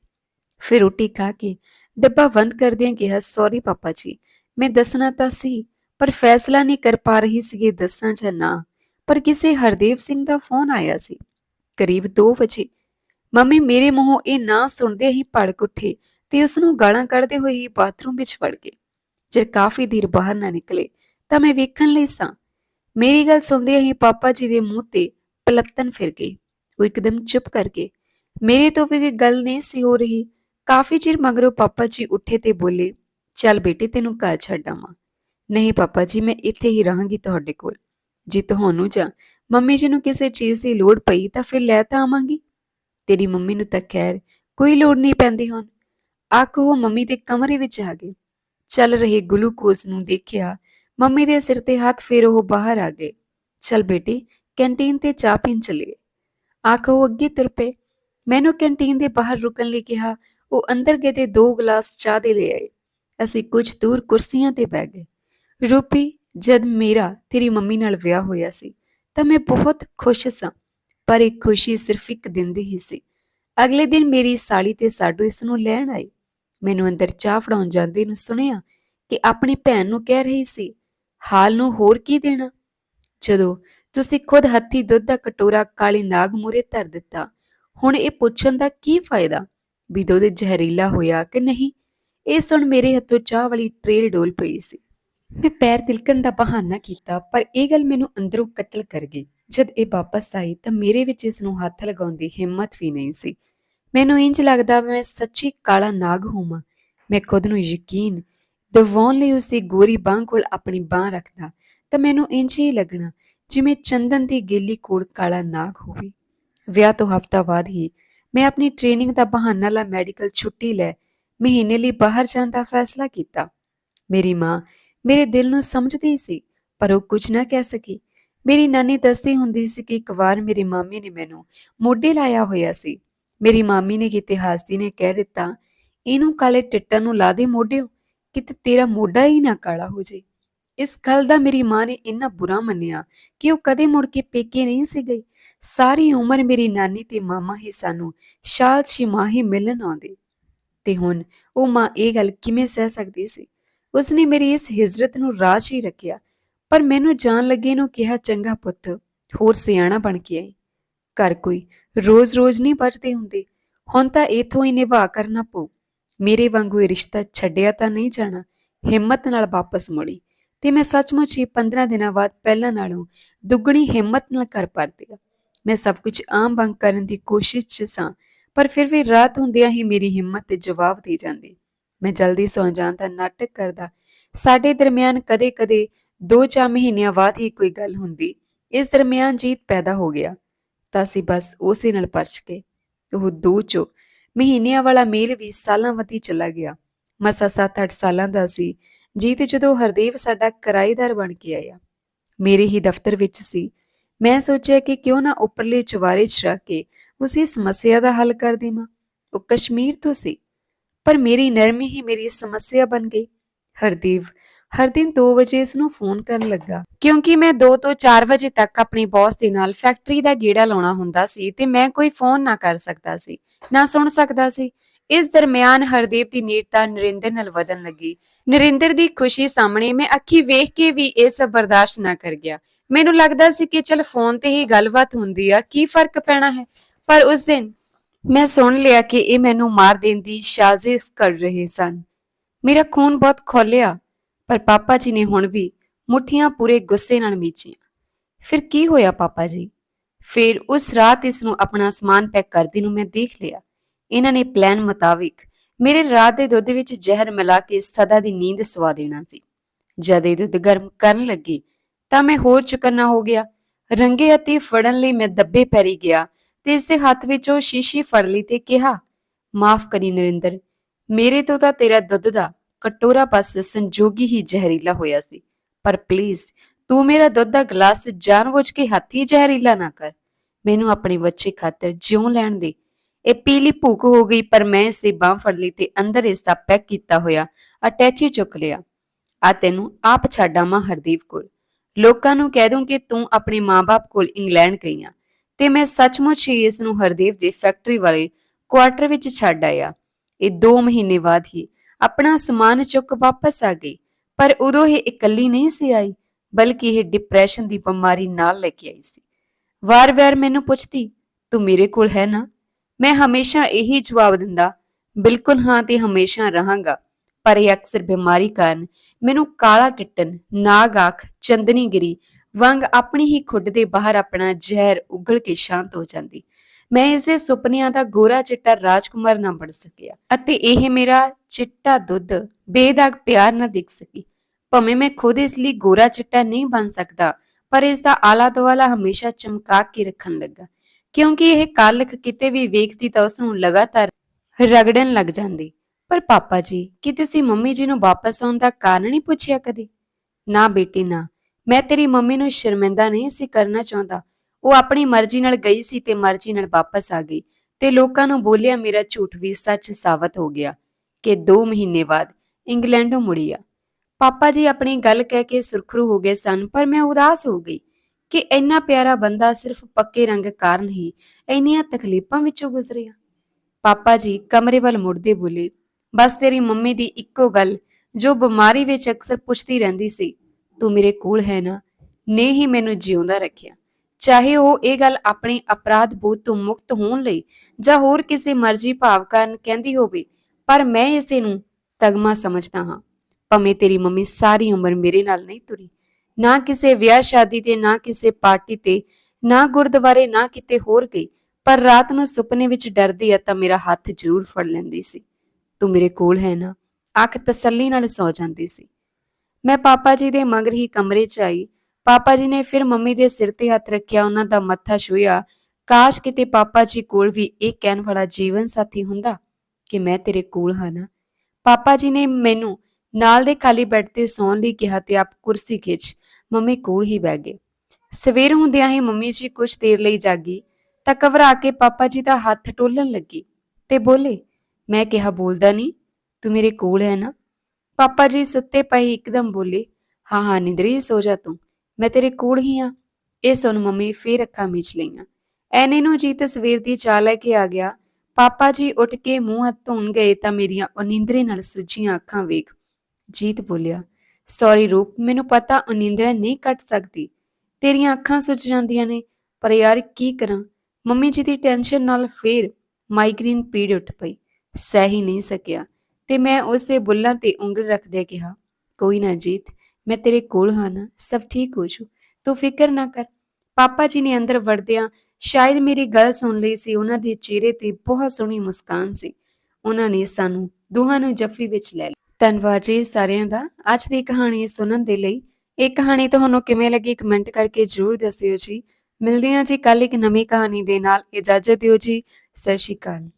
ਫਿਰ ਰੋਟੀ ਖਾ ਕੇ ਡੱਬਾ ਬੰਦ ਕਰਦਿਆਂ ਕਿਹਾ, ਸੌਰੀ ਪਾਪਾ ਜੀ, ਮੈਂ ਦੱਸਣਾ ਤਾਂ ਸੀ, ਪਰ ਫੈਸਲਾ ਨਹੀਂ ਕਰ ਪਾ ਰਹੀ ਸੀ ਕਿ ਦੱਸਾਂ ਜਾਂ ਨਾ, ਪਰ ਕਿਸੇ ਹਰਦੇਵ ਸਿੰਘ ਦਾ ਫੋਨ ਆਇਆ ਸੀ। ਕਰੀਬ 2 ਵਜੇ। ਮੰਮੀ ਮੇਰੇ ਮੂੰਹੋਂ ਇਹ ਨਾ ਸੁਣਦੇ ਹੀ ਭੜਕ ਉੱਠੇ ਤੇ ਉਸ ਨੂੰ ਗਾਲਾਂ ਕੱਢਦੇ ਹੋਏ ਹੀ ਬਾਥਰੂਮ ਵਿੱਚ ਵੜ ਗਏ। ਜਦ ਕਾਫੀ ਦੇਰ ਬਾਹਰ ਨਾ ਨਿਕਲੇ ਤਾਂ ਮੈਂ ਵੇਖਣ ਲਈ ਸਾਂ। ਮੇਰੀ ਗੱਲ ਸੁਣਦੇ ਹੀ ਪਾਪਾ ਜੀ ਦੇ ਮੂੰਹ ਤੇ ਪਲੱਤਨ ਫਿਰ ਗਈ ਉਹ ਇੱਕਦਮ ਚੁੱਪ ਕਰ ਗਏ। ਮੇਰੇ ਤੋਂ ਵੀ ਗੱਲ ਨਹੀਂ ਸੀ ਹੋ ਰਹੀ। ਕਾਫੀ ਚਿਰ ਮਗਰੋਂ ਪਾਪਾ ਜੀ ਉੱਠੇ ਤੇ ਬੋਲੇ, ਚੱਲ ਬੇਟੇ, ਤੈਨੂੰ ਘਰ ਛੱਡ ਆਵਾਂ। ਨਹੀਂ ਪਾਪਾ ਜੀ, ਮੈਂ ਇੱਥੇ ਹੀ ਰਹਾਂਗੀ ਤੁਹਾਡੇ ਕੋਲ। ਜੇ ਤੁਹਾਨੂੰ ਜਾਂ ਮੰਮੀ ਜੀ ਨੂੰ ਕਿਸੇ ਚੀਜ਼ ਦੀ ਲੋੜ ਪਈ ਤਾਂ ਫਿਰ ਲੈ ਤਾਂ ਆਵਾਂਗੀ। ਤੇਰੀ ਮੰਮੀ ਨੂੰ ਤਾਂ ਖੈਰ ਕੋਈ ਲੋੜ ਨਹੀਂ ਪੈਂਦੀ ਹੁਣ। ਆਖ ਉਹ ਮੰਮੀ ਦੇ ਕਮਰੇ ਵਿੱਚ ਆ ਗਏ ਚੱਲ ਰਹੇ ਗਲੂਕੋਜ਼ ਨੂੰ ਦੇਖਿਆ, ਮੰਮੀ ਦੇ ਸਿਰ ਤੇ ਹੱਥ ਫੇਰ ਉਹ ਬਾਹਰ ਆ ਗਏ। ਚੱਲ ਬੇਟੀ, ਕੈਂਟੀਨ ਤੇ ਚਾਹ ਪੀਣ ਚਲੀਏ। ਆਖ ਉਹ ਅੱਗੇ ਤੁਰ ਪਏ। ਮੈਨੂੰ ਕੈਂਟੀਨ ਦੇ ਬਾਹਰ ਰੁਕਣ ਲਈ ਕਿਹਾ, ਉਹ ਅੰਦਰ ਗਏ ਤੇ ਦੋ ਗਲਾਸ ਚਾਹ ਦੇ ਲੈ ਆਏ। ਅਸੀਂ ਕੁਝ ਦੂਰ ਕੁਰਸੀਆਂ ਤੇ ਬਹਿ ਗਏ। ਰੂਪੀ, ਜਦ ਮੇਰਾ ਤੇਰੀ ਮੰਮੀ ਨਾਲ ਵਿਆਹ ਹੋਇਆ ਸੀ ਤਾਂ ਮੈਂ ਬਹੁਤ ਖੁਸ਼ ਸਾਂ। ਪਰ ਇਹ ਖੁਸ਼ੀ ਸਿਰਫ ਇੱਕ ਦਿਨ ਦੀ ਹੀ ਸੀ। ਅਗਲੇ ਦਿਨ ਮੇਰੀ ਸਾਲੀ ਤੇ ਸਾਡੂ ਇਸ ਨੂੰ ਲੈਣ ਆਈ ਮੈਨੂੰ ਅੰਦਰ ਚਾਹ ਫੜਾਉਣ ਜਾਂਦੇ ਨੂੰ ਸੁਣਿਆ ਕਿ ਆਪਣੀ ਭੈਣ ਨੂੰ ਕਹਿ ਰਹੀ ਸੀ, ਹਾਲ ਨੂੰ ਹੋਰ ਕੀ ਦੇਣਾ? ਜਦੋਂ ਤੁਸੀਂ ਖੁਦ ਹੱਥੀ ਦੁੱਧ ਦਾ ਕਟੋਰਾ ਕਾਲੀ ਨਾਗ ਮੂਰੇ ਧਰ ਦਿੱਤਾ, ਹੁਣ ਇਹ ਪੁੱਛਣ ਦਾ ਕੀ ਫਾਇਦਾ? ਵੀ ਦੁੱਧ ਜ਼ਹਿਰੀਲਾ ਹੋਇਆ ਕਿ ਨਹੀਂ? ਇਹ ਸੁਣ ਮੇਰੇ ਹੱਥੋਂ ਚਾਹ ਵਾਲੀ ਟ੍ਰੇਲ ਡੋਲ ਪਈ ਸੀ। ਮੈਂ ਪੈਰ ਤਿਲਕਣ ਦਾ ਬਹਾਨਾ ਕੀਤਾ, ਪਰ ਇਹ ਗੱਲ ਮੈਨੂੰ ਅੰਦਰੋਂ ਕਤਲ ਕਰ ਗਈ। ਜਦ ਇਹ ਵਾਪਸ ਆਈ ਤਾਂ ਮੇਰੇ ਵਿੱਚ ਇਸ ਨੂੰ ਹੱਥ ਲਗਾਉਣ ਦੀ ਹਿੰਮਤ ਵੀ ਨਹੀਂ ਸੀ। ਮੈਨੂੰ ਇੰਜ ਲੱਗਦਾ ਮੈਂ ਸੱਚੀ ਕਾਲਾ ਨਾਗ ਹੋਵਾਂ। ਮੈਂ ਖੁਦ ਨੂੰ ਯਕੀਨ ਦਿਵਾਉਣ ਲਈ ਉਸ ਦੀ ਗੋਰੀ ਬਾਂਹ ਕੋਲ ਆਪਣੀ ਬਾਂਹ ਰੱਖਦਾ ਤਾਂ ਮੈਨੂੰ ਇੰਜ ਹੀ ਲੱਗਣਾ ਜਿਵੇਂ ਚੰਦਨ ਦੀ ਗੇਲੀ ਕੋਲ ਕਾਲਾ ਨਾਗ ਹੋਵੇ। ਵਿਆਹ ਤੋਂ ਹਫ਼ਤਾ ਬਾਅਦ ਹੀ ਮੈਂ ਆਪਣੀ ਟ੍ਰੇਨਿੰਗ ਦਾ ਬਹਾਨਾ ਲਾ ਮੈਡੀਕਲ ਛੁੱਟੀ ਲੈ, ਮਹੀਨੇ ਲਈ ਬਾਹਰ ਜਾਣ ਦਾ ਫੈਸਲਾ ਕੀਤਾ। ਮੇਰੀ ਮਾਂ ਮੇਰੇ ਦਿਲ ਨੂੰ ਸਮਝਦੀ ਸੀ, ਪਰ ਉਹ ਕੁਝ ਨਾ ਕਹਿ ਸਕੀ। ਮੇਰੀ ਨਾਨੀ ਦੱਸਦੀ ਹੁੰਦੀ ਸੀ ਕਿ ਇੱਕ ਵਾਰ ਮੇਰੀ ਮਾਮੀ ਨੇ ਮੈਨੂੰ ਮੋਢੇ ਲਾਇਆ ਹੋਇਆ ਸੀ। ਮੇਰੀ ਮਾਮੀ ਨੇ ਕਿਤੇ ਹੱਸਦੀ ਨੇ ਕਹਿ ਦਿੱਤਾ, ਇਹਨੂੰ ਕਾਲੇ ਟਿੱਟਾਂ ਨੂੰ ਲਾ ਦੇ ਮੋਢਿਓ, ਕਿਤੇ ਤੇਰਾ ਮੋਢਾ ਹੀ ਨਾ ਕਾਲਾ ਹੋ ਜਾਏ। ਇਸ ਗੱਲ ਦਾ ਮੇਰੀ ਮਾਂ ਨੇ ਇੰਨਾ ਬੁਰਾ ਮੰਨਿਆ ਕਿ ਉਹ ਕਦੇ ਮੁੜ ਕੇ ਪੇਕੇ ਨਹੀਂ ਸੀ ਗਈ। ਸਾਰੀ ਉਮਰ ਮੇਰੀ ਨਾਨੀ ਤੇ ਮਾਮਾ ਹੀ ਸਾਨੂੰ ਸ਼ਾਲ ਛਿਮਾਹੀ ਮਿਲਣ ਆਉਂਦੇ। ਤੇ ਹੁਣ ਉਹ ਮਾਂ ਇਹ ਗੱਲ ਕਿਵੇਂ ਸਹਿ ਸਕਦੀ ਸੀ? ਉਸਨੇ ਮੇਰੀ ਇਸ ਹਿਜਰਤ ਨੂੰ ਰਾਜ ਹੀ ਰੱਖਿਆ। ਪਰ ਮੈਨੂੰ ਜਾਣ ਲੱਗੇ ਨੂੰ ਕਿਹਾ, ਚੰਗਾ ਪੁੱਤ, ਹੋਰ ਸਿਆਣਾ ਬਣ ਕੇ ਆਈ। ਘਰ ਕੋਈ ਰੋਜ਼-ਰੋਜ਼ ਨਹੀਂ ਬਚਦੇ ਹੁੰਦੇ। ਹੁਣ ਤਾਂ ਇਥੋਂ ਹੀ ਨਿਭਾ ਕਰਨਾ ਪਊ। ਮੇਰੇ ਵਾਂਗੂ ਇਹ ਰਿਸ਼ਤਾ ਛੱਡਿਆ ਤਾਂ ਨਹੀਂ ਜਾਣਾ। ਹਿੰਮਤ ਨਾਲ ਵਾਪਸ ਮੁੜੀ ਤੇ ਮੈਂ ਸੱਚਮੁੱਚ ਹੀ 15 ਦਿਨਾਂ ਬਾਅਦ ਪਹਿਲਾਂ ਨਾਲੋਂ ਦੁੱਗਣੀ ਹਿੰਮਤ ਨਾਲ ਕਰ ਪਰਤਿਆ। ਮੈਂ ਸਭ ਕੁਝ ਆਮ ਵਾਂਗ ਕਰਨ ਦੀ ਕੋਸ਼ਿਸ਼ 'ਚ ਸਾਂ, ਪਰ ਫਿਰ ਵੀ ਰਾਤ ਹੁੰਦਿਆਂ ਹੀ ਮੇਰੀ ਹਿੰਮਤ ਤੇ ਜਵਾਬ ਦੇ ਜਾਂਦੀ। ਮੈਂ ਜਲਦੀ ਸੌਂ ਜਾਣ ਦਾ ਨਾਟਕ ਕਰਦਾ। ਸਾਡੇ ਦਰਮਿਆਨ ਕਦੇ-ਕਦੇ 2-4 ਮਹੀਨਿਆਂ ਬਾਅਦ ਹੀ ਕੋਈ ਗੱਲ ਹੁੰਦੀ। ਇਸ ਦਰਮਿਆਨ ਜੀਤ ਪੈਦਾ ਹੋ ਗਿਆ। ਤਾਂ ਅਸੀਂ ਬਸ ਉਸੇ ਨਾਲ ਪਰਚ ਕੇ, ਉਹ ਦੋ ਚੋ ਮਹੀਨਿਆਂ ਵਾਲਾ ਮੇਲ ਵੀ ਸਾਲਾਂ ਵਧੀ ਚਲਾ ਗਿਆ। ਮਸਾ 7-8 ਸਾਲਾਂ ਦਾ ਸੀ। ਜੀਤ ਜਦੋਂ ਹਰਦੇਵ ਸਾਡਾ ਕਿਰਾਏਦਾਰ ਬਣ ਕੇ ਆਇਆ, ਮੇਰੇ ਹੀ ਦਫ਼ਤਰ ਵਿੱਚ ਸੀ। ਮੈਂ ਸੋਚਿਆ ਕਿ ਕਿਉਂ ਨਾ ਉੱਪਰਲੇ ਚਵਾਰੇ 'ਚ ਰੱਖ ਕੇ ਉਸੇ ਸਮੱਸਿਆ ਦਾ ਹੱਲ ਕਰ ਦੇਵਾਂ। ਉਹ ਕਸ਼ਮੀਰ ਤੋਂ ਸੀ। ਪਰ ਮੇਰੀ ਨਰਮੀ ਹੀ ਮੇਰੀ ਸਮੱਸਿਆ ਬਣ ਗਈ। ਹਰਦੇਵ ਹਰ ਦਿਨ 2 ਵਜੇ ਇਸ ਨੂੰ ਫੋਨ ਕਰਨ ਲੱਗਾ। ਕਿਉਂਕਿ ਮੈਂ 2 ਤੋਂ 4 ਵਜੇ ਤੱਕ ਆਪਣੀ ਬੌਸ ਦੇ ਨਾਲ ਫੈਕਟਰੀ ਦਾ ਗੇੜਾ ਲਾਉਣਾ ਹੁੰਦਾ ਸੀ ਤੇ ਮੈਂ ਕੋਈ ਫੋਨ ਨਾ ਕਰ ਸਕਦਾ ਸੀ, ਨਾ ਸੁਣ ਸਕਦਾ ਸੀ। ਇਸ ਦਰਮਿਆਨ ਹਰਦੇਵ ਦੀ ਨੇੜਤਾ ਨਰਿੰਦਰ ਨਾਲ ਵਧਣ ਲੱਗੀ। ਨਰਿੰਦਰ ਦੀ ਖੁਸ਼ੀ ਸਾਹਮਣੇ ਮੈਂ ਅੱਖੀ ਵੇਖ ਕੇ ਵੀ ਇਹ ਸਭ ਬਰਦਾਸ਼ਤ ਨਾ ਕਰ ਗਿਆ। ਮੈਨੂੰ ਲੱਗਦਾ ਸੀ ਕਿ ਚਲ ਫੋਨ ਤੇ ਹੀ ਗੱਲਬਾਤ ਹੁੰਦੀ ਆ, ਕੀ ਫ਼ਰਕ ਪੈਣਾ ਹੈ? ਪਰ ਉਸ ਦਿਨ ਮੈਂ ਸੁਣ ਲਿਆ ਕਿ ਇਹ ਮੈਨੂੰ ਮਾਰ ਦੇਣ ਦੀ ਸਾਜ਼ਿਸ਼ ਕਰ ਰਹੇ ਸਨ। ਮੇਰਾ ਖੂਨ ਬਹੁਤ ਖੋਲਿਆ, ਪਰ ਪਾਪਾ ਜੀ ਨੇ ਹੁਣ ਵੀ ਮੁੱਠੀਆਂ ਪੂਰੇ ਗੁੱਸੇ ਨਾਲ ਮੀਚੀਆਂ। ਫਿਰ ਕੀ ਹੋਇਆ ਪਾਪਾ ਜੀ? ਫਿਰ ਉਸ ਰਾਤ ਇਸ ਨੂੰ ਆਪਣਾ ਸਮਾਨ ਪੈਕ ਕਰਦੀ ਨੂੰ ਮੈਂ ਦੇਖ ਲਿਆ। ਇਹਨਾਂ ਨੇ ਪਲਾਨ ਮੁਤਾਬਿਕ ਮੇਰੇ ਰਾਤ ਦੇ ਦੁੱਧ ਵਿੱਚ ਜ਼ਹਿਰ ਮਿਲਾ ਕੇ ਸਦਾ ਦੀ ਨੀਂਦ ਸਵਾ ਦੇਣਾ ਸੀ। ਜਦ ਇਹ ਦੁੱਧ ਗਰਮ ਕਰਨ ਲੱਗੀ ਤਾਂ ਮੈਂ ਹੋਰ ਚੁਕੰਨਾ ਹੋ ਗਿਆ। ਰੰਗੇ ਹੱਥੀ ਫੜਨ ਲਈ ਮੈਂ ਦੱਬੇ ਪੈਰੀ ਗਿਆ ਤੇ ਇਸ ਦੇ ਹੱਥ ਵਿੱਚੋਂ ਸ਼ੀਸ਼ੀ ਫੜ ਲਈ ਤੇ ਕਿਹਾ, ਮਾਫ ਕਰੀ ਨਰਿੰਦਰ, ਮੇਰੇ ਤੋਂ ਤਾਂ ਤੇਰਾ ਦੁੱਧ ਦਾ ਕਟੋਰਾ ਬਸ ਸੰਜੋਗੀ ਹੀ ਜ਼ਹਿਰੀਲਾ ਹੋਇਆ ਸੀ, ਪਰ ਪਲੀਜ਼ ਤੂੰ ਮੇਰਾ ਦੁੱਧ ਦਾ ਗਲਾਸ ਜਾਣਬੁੱਝ ਕੇ ਹੱਥੀ ਜ਼ਹਿਰੀਲਾ ਨਾ ਕਰ। ਮੈਨੂੰ ਆਪਣੀ ਬੱਚੇ ਖਾਤਰ ਜਿਉਂ ਲੈਣ ਦੇ। ਇਹ ਪੀਲੀ ਭੂਕ ਹੋ ਗਈ, ਪਰ ਮੈਂ ਇਸ ਦੀ ਬਾਹ ਫੜ ਲਈ ਤੇ ਅੰਦਰ ਇਸ ਦਾ ਪੈਕ ਕੀਤਾ ਹੋਇਆ ਅਟੈਚੀ ਚੁੱਕ ਲਿਆ। ਆ ਤੈਨੂੰ ਆਪ ਛੱਡਾਵਾਂ ਹਰਦੀਪ ਕੋਲ। ਲੋਕਾਂ ਨੂੰ ਕਹਿ ਦੂੰ ਕਿ ਤੂੰ ਆਪਣੇ ਮਾਪੇ ਕੋਲ ਇੰਗਲੈਂਡ ਗਈਆਂ ਤੇ ਮੈਂ ਸੱਚਮੁੱਚ ਹੀ ਇਸ ਨੂੰ ਹਰਦੇਵ ਦੇ ਫੈਕਟਰੀ ਵਾਲੇ ਕੁਆਟਰ ਵਿੱਚ ਛੱਡ ਆਇਆ। ਇਹ 2 ਮਹੀਨੇ ਬਾਅਦ ਹੀ ਆਪਣਾ ਸਮਾਨ ਚੁੱਕ ਵਾਪਸ ਆ ਗਈ, ਪਰ ਉਦੋਂ ਇਹ ਇਕੱਲੀ ਨਹੀਂ ਸੀ ਆਈ, ਬਲਕਿ ਇਹ ਡਿਪਰੈਸ਼ਨ ਦੀ ਬਿਮਾਰੀ ਨਾਲ ਲੈ ਕੇ ਆਈ ਸੀ। ਵਾਰ-ਵਾਰ ਮੈਨੂੰ ਪੁੱਛਦੀ, ਤੂੰ ਮੇਰੇ ਕੋਲ ਹੈ ਨਾ? ਮੈਂ ਹਮੇਸ਼ਾ ਇਹੀ ਜਵਾਬ ਦਿੰਦਾ, ਬਿਲਕੁਲ ਹਾਂ, ਤੇ ਹਮੇਸ਼ਾ ਰਹਾਂਗਾ। ਪਰ ਇਹ ਅਕਸਰ ਬਿਮਾਰੀ ਕਾਰਨ ਮੈਨੂੰ ਕਾਲਾ ਟਿੱਟਨ ਨਾਗ ਆਖ ਚੰਦਨੀਗਿਰੀ ਵਾਂਗ ਆਪਣੀ ਹੀ ਖੁੱਡ ਦੇ ਬਾਹਰ ਆਪਣਾ ਜ਼ਹਿਰ ਉਗਲ ਕੇ ਸ਼ਾਂਤ ਹੋ ਜਾਂਦੀ। ਮੈਂ ਇਸੇ ਸੁਪਨਿਆਂ ਦਾ ਗੋਰਾ ਚਿੱਟਾ ਰਾਜਕੁਮਾਰ ਨਾ ਬਣ ਸਕਿਆ ਅਤੇ ਇਹ ਮੇਰਾ ਚਿੱਟਾ ਦੁੱਧ ਬੇਦਾਗ ਪਿਆਰ ਨਾ ਦਿਖ ਸਕੀ। ਭਾਵੇਂ ਮੈਂ ਖੁਦ ਇਸ ਲਈ ਗੋਰਾ ਚਿੱਟਾ ਨਹੀਂ ਬਣ ਸਕਦਾ, ਪਰ ਇਸ ਦਾ ਆਲਾ ਦੁਆਲਾ ਹਮੇਸ਼ਾ ਚਮਕਾ ਕੇ ਰੱਖਣ ਲੱਗਾ। ਕਿਉਂਕਿ ਇਹ ਕਾਲਖ ਕਿਤੇ ਵੀ ਵੇਖਦੀ ਤਾਂ ਉਸ ਨੂੰ ਲਗਾਤਾਰ ਰਗੜਨ ਲੱਗ ਜਾਂਦੀ। ਪਰ ਪਾਪਾ ਜੀ, ਕੀ ਤੁਸੀਂ ਮੰਮੀ ਜੀ ਨੂੰ ਵਾਪਸ ਆਉਣ ਦਾ ਕਾਰਨ ਨਹੀਂ ਪੁੱਛਿਆ ਕਦੇ? ਨਾ ਬੇਟੀ, ਨਾ। ਮੈਂ ਤੇਰੀ ਮੰਮੀ ਨੂੰ ਸ਼ਰਮਿੰਦਾ ਨਹੀਂ ਸੀ ਕਰਨਾ ਚਾਹੁੰਦਾ। ਉਹ ਆਪਣੀ ਮਰਜ਼ੀ ਨਾਲ ਗਈ ਸੀ ਤੇ ਮਰਜ਼ੀ ਨਾਲ ਵਾਪਸ ਆ ਗਈ ਤੇ ਲੋਕਾਂ ਨੂੰ ਬੋਲਿਆ, ਮੇਰਾ ਝੂਠ ਵੀ ਸੱਚ ਸਾਬਤ ਹੋ ਗਿਆ ਕਿ 2 ਮਹੀਨੇ ਬਾਅਦ ਇੰਗਲੈਂਡੋਂ ਮੁੜੀ ਆ। ਪਾਪਾ ਜੀ ਆਪਣੀ ਗੱਲ ਕਹਿ ਕੇ ਸੁਰਖਰੂ ਹੋ ਗਏ ਸਨ, ਪਰ ਮੈਂ ਉਦਾਸ ਹੋ ਗਈ ਕਿ ਇੰਨਾ ਪਿਆਰਾ ਬੰਦਾ ਸਿਰਫ ਪੱਕੇ ਰੰਗ ਕਾਰਨ ਹੀ ਇੰਨੀਆਂ ਤਕਲੀਫਾਂ ਵਿੱਚੋਂ ਗੁਜ਼ਰਿਆ। ਪਾਪਾ ਜੀ ਕਮਰੇ ਵੱਲ ਮੁੜਦੇ ਬੋਲੇ, ਬਸ ਤੇਰੀ ਮੰਮੀ ਦੀ ਇੱਕੋ ਗੱਲ ਜੋ ਬਿਮਾਰੀ ਵਿੱਚ ਅਕਸਰ ਪੁੱਛਦੀ ਰਹਿੰਦੀ ਸੀ ਤੂੰ ਮੇਰੇ ਕੋਲ ਹੈ ਨਾ, ਨੇ ਹੀ ਮੈਨੂੰ ਜਿਉਂਦਾ ਰੱਖਿਆ। ਚਾਹੇ ਉਹ ਇਹ ਗੱਲ ਆਪਣੇ ਅਪਰਾਧ ਬੋਧ ਤੋਂ ਮੁਕਤ ਹੋਣ ਲਈ ਜਾਂ ਹੋਰ ਕਿਸੇ ਮਰਜ਼ੀ ਭਾਵ ਕਾਰਨ ਕਹਿੰਦੀ ਹੋਵੇ, ਪਰ ਮੈਂ ਇਸੇ ਨੂੰ ਤਗਮਾ ਸਮਝਦਾ ਹਾਂ। ਭਾਵੇਂ ਤੇਰੀ ਮੰਮੀ ਸਾਰੀ ਉਮਰ ਮੇਰੇ ਨਾਲ ਨਹੀਂ ਤੁਰੀ, ਨਾ ਕਿਸੇ ਵਿਆਹ ਸ਼ਾਦੀ ਤੇ, ਨਾ ਕਿਸੇ ਪਾਰਟੀ ਤੇ, ਨਾ ਗੁਰਦੁਆਰੇ, ਨਾ ਕਿਤੇ ਹੋਰ ਗਈ, ਪਰ ਰਾਤ ਨੂੰ ਸੁਪਨੇ ਵਿੱਚ ਡਰਦੀ ਆ ਤਾਂ ਮੇਰਾ ਹੱਥ ਜ਼ਰੂਰ ਫੜ ਲੈਂਦੀ ਸੀ। ਤੂੰ ਮੇਰੇ ਕੋਲ ਹੈ ਨਾ, ਅੱਖ ਤਸੱਲੀ ਨਾਲ ਸੌ ਜਾਂਦੀ ਸੀ। ਮੈਂ ਪਾਪਾ ਜੀ ਦੇ ਮਗਰ ਹੀ ਕਮਰੇ 'ਚ ਆਈ। ਪਾਪਾ ਜੀ ਨੇ ਫਿਰ ਮੰਮੀ ਦੇ ਸਿਰ ਤੇ ਹੱਥ ਰੱਖਿਆ, ਉਹਨਾਂ ਦਾ ਮੱਥਾ ਛੂਇਆ ਕਾਸ਼ ਕਿਤੇ ਪਾਪਾ ਜੀ ਕੋਲ ਵੀ ਇਹ ਕਹਿਣ ਵਾਲਾ ਜੀਵਨ ਸਾਥੀ ਹੁੰਦਾ ਕਿ ਮੈਂ ਤੇਰੇ ਕੋਲ ਹਾਂ ਨਾ। ਪਾਪਾ ਜੀ ਨੇ ਮੈਨੂੰ ਨਾਲ ਦੇ ਖਾਲੀ ਬੈੱਡ ਤੇ ਸੌਣ ਲਈ ਕਿਹਾ ਤੇ ਆਪ ਕੁਰਸੀ ਖਿੱਚ, ਮੰਮੀ ਕੋਲ ਹੀ ਬਹਿ ਗਏ। ਸਵੇਰ ਹੁੰਦਿਆਂ ਹੀ ਮੰਮੀ ਜੀ ਕੁਝ ਦੇਰ ਲਈ ਜਾਗੀ, ਤਾਂ ਘਬਰਾ ਕੇ ਪਾਪਾ ਜੀ ਦਾ ਹੱਥ ਟੋਲਣ ਲੱਗੀ ਤੇ ਬੋਲੇ, ਮੈਂ ਕਿਹਾ ਬੋਲਦਾ ਨਹੀਂ ਤੂੰ ਮੇਰੇ ਕੋਲ ਹੈ ਨਾ? ਪਾਪਾ ਜੀ ਸੁੱਤੇ ਪਏ ਇੱਕਦਮ ਬੋਲੇ, ਹਾਂ ਹਾਂ, ਨਿੰਦਰੀ, ਸੋ ਜਾ ਤੂੰ। ਮੈਂ ਤੇਰੇ ਕੋਲ ਹੀ ਆ। ਇਹ ਸੁਣ ਮੰਮੀ ਫੇਰ ਅੱਖਾਂ ਮੀਚ ਲਈਆਂ। ਐਨੇ ਨੂੰ ਜੀ ਤਸਵੀਰ ਦੀ ਚਾਹ ਲੈ ਕੇ ਆ ਗਿਆ। ਪਾਪਾ ਜੀ ਉੱਠ ਕੇ ਮੂੰਹ ਹੱਥ ਧੋਣ ਗਏ ਤਾਂ ਮੇਰੀਆਂ ਅਨਿੰਦਰੇ ਨਾਲ ਸੁੱਜੀਆਂ ਅੱਖਾਂ ਵੇਖ। ਜੀਤ ਬੋਲਿਆ ਸੌਰੀ ਰੂਪ, ਮੈਨੂੰ ਪਤਾ ਅਨਿੰਦਰਾ ਨਹੀਂ ਕੱਟ ਸਕਦੀ। ਤੇਰੀਆਂ ਅੱਖਾਂ ਸੁੱਜ ਜਾਂਦੀਆਂ ਨੇ, ਪਰ ਯਾਰ ਕੀ ਕਰਾਂ? ਮੰਮੀ ਜੀ ਦੀ ਟੈਨਸ਼ਨ ਨਾਲ ਫੇਰ ਮਾਈਗ੍ਰੇਨ ਪੀੜ ਉੱਠ ਪਈ। ਸਹਿ ਹੀ ਨਹੀਂ ਸਕਿਆ। ਤੇ ਮੈਂ ਉਸ ਦੇ ਬੁੱਲਾਂ ਤੇ ਉਂਗਲ ਰੱਖਦੇ ਕਿਹਾ, ਕੋਈ ਨਾ ਜੀਤ, ਮੈਂ ਤੇਰੇ ਕੋਲ ਹਾਂ ਨਾ, ਸਭ ਠੀਕ ਹੋ ਜੂ ਤੂੰ ਫਿਕਰ ਨਾ ਕਰ। ਪਾਪਾ ਜੀ ਨੇ ਅੰਦਰ ਵੜਦਿਆਂ ਸ਼ਾਇਦ ਮੇਰੀ ਗੱਲ ਸੁਣ ਲਈ ਸੀ, ਉਹਨਾਂ ਦੇ ਚਿਹਰੇ ਤੇ ਬਹੁਤ ਸੋਹਣੀ ਮੁਸਕਾਨ ਸੀ। ਉਹਨਾਂ ਨੇ ਸਾਨੂੰ ਦੋਹਾਂ ਨੂੰ ਜੱਫੀ ਵਿੱਚ ਲੈ ਲਿਆ। ਧੰਨਵਾਦ ਜੀ ਸਾਰਿਆਂ ਦਾ। ਅੱਜ ਦੀ ਕਹਾਣੀ ਸੁਣਨ ਦੇ ਲਈ ਇਹ ਕਹਾਣੀ ਤੁਹਾਨੂੰ ਕਿਵੇਂ ਲੱਗੀ ਕਮੈਂਟ ਕਰਕੇ ਜਰੂਰ ਦੱਸਿਓ ਜੀ। ਮਿਲਦੇ ਹਾਂ ਜੀ ਕੱਲ ਇੱਕ ਨਵੀਂ ਕਹਾਣੀ ਦੇ ਨਾਲ। ਇਜਾਜ਼ਤ ਦਿਓ ਜੀ। ਸਤਿ ਸ਼੍ਰੀ ਅਕਾਲ।